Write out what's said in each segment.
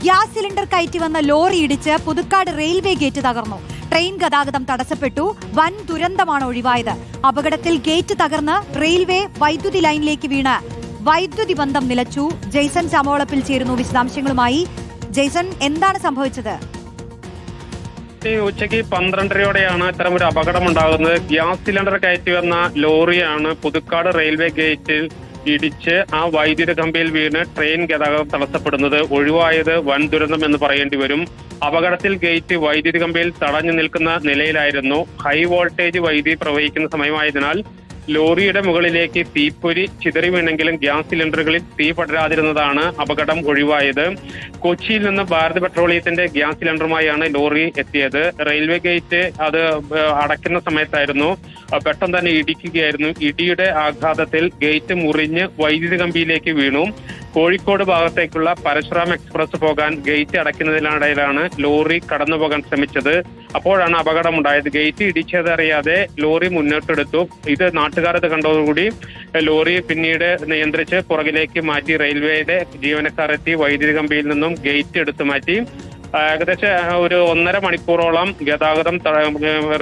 Gas cylinder കയറ്റി വന്ന lorry ഇടിച്ച് പുതുക്കാട് റെയിൽവേ ഗേറ്റ് തകർന്നു. ട്രെയിൻ ഗതാഗതം തടസ്സപ്പെട്ടു. വൻ ദുരന്തമാണ് ഒഴിവായത്. അപകടത്തിൽ ഗേറ്റ് തകർന്ന് റെയിൽവേ വൈദ്യുതി ലൈനിലേക്ക് വീണ്. വൈദ്യുതി ബന്ധം നിലച്ചു. ജെയ്സൺ ചമോളപ്പിൽ ചേരുന്നു വിശദാംശങ്ങളുമായി. ജെയ്സൺ എന്താണ് സംഭവിച്ചത്? ഉച്ചയ്ക്ക് പന്ത്രണ്ടരയോടെയാണ് ഇത്തരം ഒരു അപകടം ഉണ്ടാകുന്നത് ഗ്യാസ് സിലിണ്ടർ കയറ്റി വന്ന ലോറിയാണ് പുതുക്കാട് റെയിൽവേ ഗേറ്റിൽ ഇടിച്ച് ആ വൈദ്യുത കമ്പിയിൽ വീണ് ട്രെയിൻ ഗതാഗതം തടസ്സപ്പെടുന്നത് ഒഴിവായത് വൻ ദുരന്തം എന്ന് പറയേണ്ടി വരും. അപകടത്തിൽ ഗേറ്റ് വൈദ്യുത കമ്പിയിൽ തടഞ്ഞു നിൽക്കുന്ന നിലയിലായിരുന്നു. ഹൈ വോൾട്ടേജ് വൈദ്യുതി പ്രവഹിക്കുന്ന സമയമായതിനാൽ ലോറിയുടെ മുകളിലേക്ക് തീപ്പൊരി ചിതറി വീണെങ്കിലും ഗ്യാസ് സിലിണ്ടറുകളിൽ തീ പടരാതിരുന്നതാണ് അപകടം ഒഴിവായത്. കൊച്ചിയിൽ നിന്ന് ഭാരത് പെട്രോളിയത്തിന്റെ ഗ്യാസ് സിലിണ്ടറുമായാണ് ലോറി എത്തിയത്. റെയിൽവേ ഗേറ്റ് അത് അടയ്ക്കുന്ന സമയത്തായിരുന്നു. പെട്ടെന്ന് തന്നെ ഇടിക്കുകയായിരുന്നു. ഇടിയുടെ ആഘാതത്തിൽ ഗേറ്റ് മുറിഞ്ഞ് വൈദ്യുതി കമ്പിയിലേക്ക് വീണു. കോഴിക്കോട് ഭാഗത്തേക്കുള്ള പരശുറാം എക്സ്പ്രസ് പോകാൻ ഗേറ്റ് അടയ്ക്കുന്നതിനിടയിലാണ് ലോറി കടന്നുപോകാൻ ശ്രമിച്ചത്. അപ്പോഴാണ് അപകടമുണ്ടായത്. ഗേറ്റ് ഇടിച്ചതറിയാതെ ലോറി മുന്നോട്ടെടുത്തു. ഇത് നാട്ടുകാർ ഇത് കണ്ടതോടുകൂടി ലോറി പിന്നീട് നിയന്ത്രിച്ച് പുറകിലേക്ക് മാറ്റി റെയിൽവേയുടെ ജീവനക്കാരെത്തി വൈദ്യുതി കമ്പിയിൽ നിന്നും ഗേറ്റ് എടുത്തു മാറ്റി. ഏകദേശം ഒരു ഒന്നര മണിക്കൂറോളം ഗതാഗതം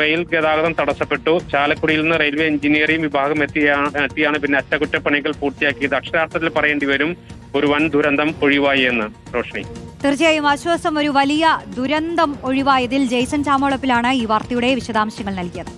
റെയിൽ ഗതാഗതം തടസ്സപ്പെട്ടു. ചാലക്കുടിയിൽ നിന്ന് റെയിൽവേ എഞ്ചിനീയറിംഗ് വിഭാഗം എത്തിയാണ് എത്തിയാണ് പിന്നെ അറ്റകുറ്റപ്പണികൾ പൂർത്തിയാക്കിയത്. അക്ഷരാർത്ഥത്തിൽ പറയേണ്ടി വരും ഒരു വൻ ദുരന്തം ഒഴിവായി എന്ന്. റോഷ്നി. തീർച്ചയായും ആശ്വാസം ഒരു വലിയ ദുരന്തം ഒഴിവായതിൽ ജെയ്സൺ ചാമോളപ്പിലാണ് ഈ വാർത്തയുടെ വിശദാംശങ്ങൾ നൽകിയത്.